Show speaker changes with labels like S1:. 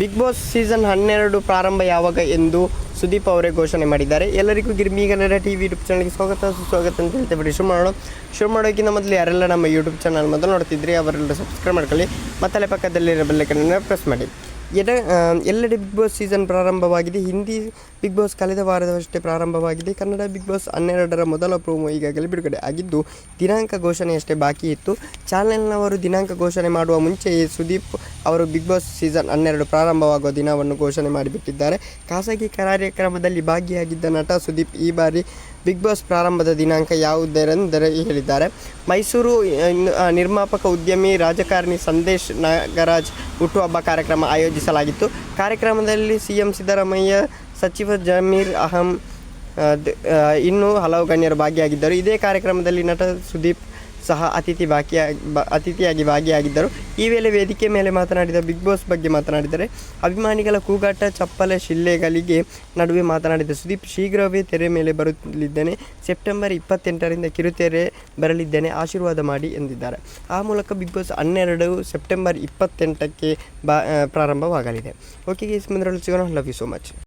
S1: Big boss season ಹನ್ನೆರಡು ಪ್ರಾರಂಭ ಯಾವಾಗ ಎಂದು ಸುದೀಪ್ ಅವರೇ ಘೋಷಣೆ ಮಾಡಿದ್ದಾರೆ. ಎಲ್ಲರಿಗೂ Girmi Kannada T V YouTube ಚಾನಲ್ಗೆ ಸ್ವಾಗತ. ಸುಸ್ವಾಗತ ಅಂತ ಹೇಳ್ತೇವೆ ಶುರು ಮಾಡೋಣ. ಶುರು ಮಾಡೋಕ್ಕಿಂತ ಮೊದಲು ಯಾರೆಲ್ಲ ನಮ್ಮ ಯೂಟ್ಯೂಬ್ ಚಾನಲ್ ಮೊದಲು ನೋಡ್ತಿದ್ರಿ, ಅವರೆಲ್ಲ ಸಬ್ಸ್ಕ್ರೈಬ್ ಮಾಡ್ಕೊಳ್ಳಿ. ಮತ್ತಲ್ಲೇ ಪಕ್ಕದಲ್ಲಿರೋ ಬೆಲ್ಲೈಕನ್ನ ಪ್ರೆಸ್ ಮಾಡಿ. ಎಡ ಎಲ್ಲೆಡೆ ಬಿಗ್ ಬಾಸ್ ಸೀಸನ್ ಪ್ರಾರಂಭವಾಗಿದೆ. ಹಿಂದಿ ಬಿಗ್ ಬಾಸ್ ಕಳೆದ ವಾರದವಷ್ಟೇ ಪ್ರಾರಂಭವಾಗಿದೆ. ಕನ್ನಡ ಬಿಗ್ ಬಾಸ್ ಹನ್ನೆರಡರ ಮೊದಲ ಪ್ರೋಮೋ ಈಗಾಗಲೇ ಬಿಡುಗಡೆ ಆಗಿದ್ದು, ದಿನಾಂಕ ಘೋಷಣೆಯಷ್ಟೇ ಬಾಕಿ ಇತ್ತು. ಚಾನೆಲ್ನವರು ದಿನಾಂಕ ಘೋಷಣೆ ಮಾಡುವ ಮುಂಚೆಯೇ ಸುದೀಪ್ ಅವರು ಬಿಗ್ ಬಾಸ್ ಸೀಸನ್ ಹನ್ನೆರಡು ಪ್ರಾರಂಭವಾಗುವ ದಿನವನ್ನು ಘೋಷಣೆ ಮಾಡಿಬಿಟ್ಟಿದ್ದಾರೆ. ಖಾಸಗಿ ಕಾರ್ಯಕ್ರಮದಲ್ಲಿ ಭಾಗಿಯಾಗಿದ್ದ ನಟ ಸುದೀಪ್ ಈ ಬಾರಿ ಬಿಗ್ ಬಾಸ್ ಪ್ರಾರಂಭದ ದಿನಾಂಕ ಯಾವುದೆಂದರೆ ಹೇಳಿದ್ದಾರೆ. ಮೈಸೂರು ನಿರ್ಮಾಪಕ ಉದ್ಯಮಿ ರಾಜಕಾರಣಿ ಸಂದೇಶ್ ನಾಗರಾಜ್ ಹುಟ್ಟುಹಬ್ಬ ಕಾರ್ಯಕ್ರಮ ಆಯೋಜಿಸಲಾಗಿತ್ತು. ಕಾರ್ಯಕ್ರಮದಲ್ಲಿ ಸಿ ಎಂ ಸಿದ್ದರಾಮಯ್ಯ ಸಚಿವ ಜಮೀರ್ ಅಹಂ ಆ, ದ- ಆ, ಇನ್ನೂ ಹಲವು ಗಣ್ಯರು ಭಾಗಿಯಾಗಿದ್ದರು. ಇದೇ ಕಾರ್ಯಕ್ರಮದಲ್ಲಿ ನಟ ಸುದೀಪ್ ಸಹ ಅತಿಥಿ ಬಾಕಿಯಾಗಿ ಬ- ಅತಿಥಿಯಾಗಿ ಭಾಗಿಯಾಗಿದ್ದರು. ಈ ವೇಳೆ ವೇದಿಕೆ ಮೇಲೆ ಮಾತನಾಡಿದ ಬಿಗ್ ಬಾಸ್ ಬಗ್ಗೆ ಮಾತನಾಡಿದರೆ, ಅಭಿಮಾನಿಗಳ ಕೂಗಾಟ, ಚಪ್ಪಲ, ಶಿಲ್ಲೆಗಳಿಗೆ ನಡುವೆ ಮಾತನಾಡಿದ ಸುದೀಪ್ ಶೀಘ್ರವೇ ತೆರೆ ಮೇಲೆ ಬರುತ್ತಲಿದ್ದೇನೆ. ಸೆಪ್ಟೆಂಬರ್ ಇಪ್ಪತ್ತೆಂಟರಿಂದ ಕಿರುತೆರೆ ಬರಲಿದ್ದೇನೆ. ಆಶೀರ್ವಾದ ಮಾಡಿ ಎಂದಿದ್ದಾರೆ. ಆ ಮೂಲಕ ಬಿಗ್ ಬಾಸ್ ಹನ್ನೆರಡು ಸೆಪ್ಟೆಂಬರ್ ಇಪ್ಪತ್ತೆಂಟಕ್ಕೆ ಬಾ ಪ್ರಾರಂಭವಾಗಲಿದೆ. ಓಕೆ ಗೀಸ್ ಮುಂದೆ ಸಿಗೋಣ. Love you so much